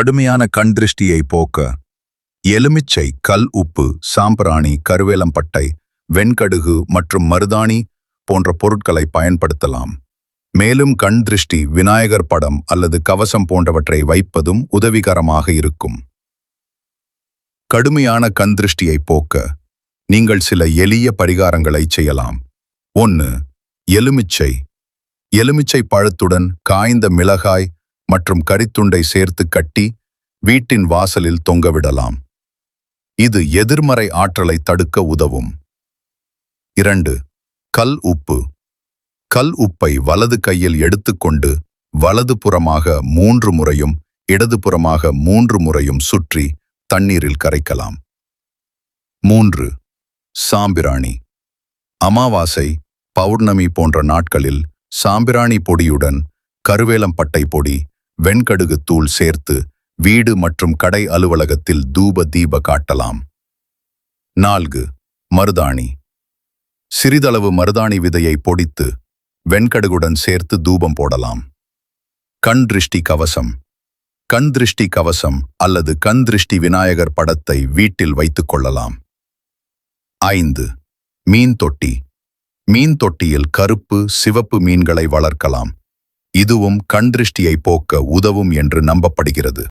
கடுமையான கண் திருஷ்டியை போக்க. எலுமிச்சை கல் உப்பு சாம்பிராணி கருவேலம்பட்டை வெண்கடுகு மற்றும் மருதாணி போன்ற பொருட்களை பயன்படுத்தலாம். மேலும் கண் திருஷ்டி விநாயகர் படம் அல்லது கவசம் போன்றவற்றை வைப்பதும் உதவிகரமாக இருக்கும். கடுமையான கண் திருஷ்டியை போக்க நீங்கள் சில எளிய பரிகாரங்களை செய்யலாம். ஒன்று எலுமிச்சை. எலுமிச்சை பழத்துடன் காய்ந்த மிளகாய் மற்றும் கரித்துண்டை சேர்த்து கட்டி வீட்டின் வாசலில் தொங்கவிடலாம். இது எதிர்மறை ஆற்றலை தடுக்க உதவும். இரண்டு கல் உப்பு. கல் உப்பை வலது கையில் எடுத்துக்கொண்டு வலது புறமாக மூன்று முறையும் இடதுபுறமாக மூன்று முறையும் சுற்றி தண்ணீரில் கரைக்கலாம். மூன்று சாம்பிராணி. அமாவாசை பௌர்ணமி போன்ற நாட்களில் சாம்பிராணி பொடியுடன் கருவேலம்பட்டை பொடி வெண்கடுகு தூள் சேர்த்து வீடு மற்றும் கடை அலுவலகத்தில் தூப தீப காட்டலாம். நான்கு மருதாணி. சிறிதளவு மருதாணி விதையை பொடித்து வெண்கடுகுடன் சேர்த்து தூபம் போடலாம். கண் திருஷ்டி கவசம். கண் திருஷ்டி கவசம் அல்லது கண் திருஷ்டி விநாயகர் படத்தை வீட்டில் வைத்துக் கொள்ளலாம். ஐந்து மீன் தொட்டி. மீன் தொட்டியில் கருப்பு சிவப்பு மீன்களை வளர்க்கலாம். இதுவும் கண் திருஷ்டியை போக்க உதவும் என்று நம்பப்படுகிறது.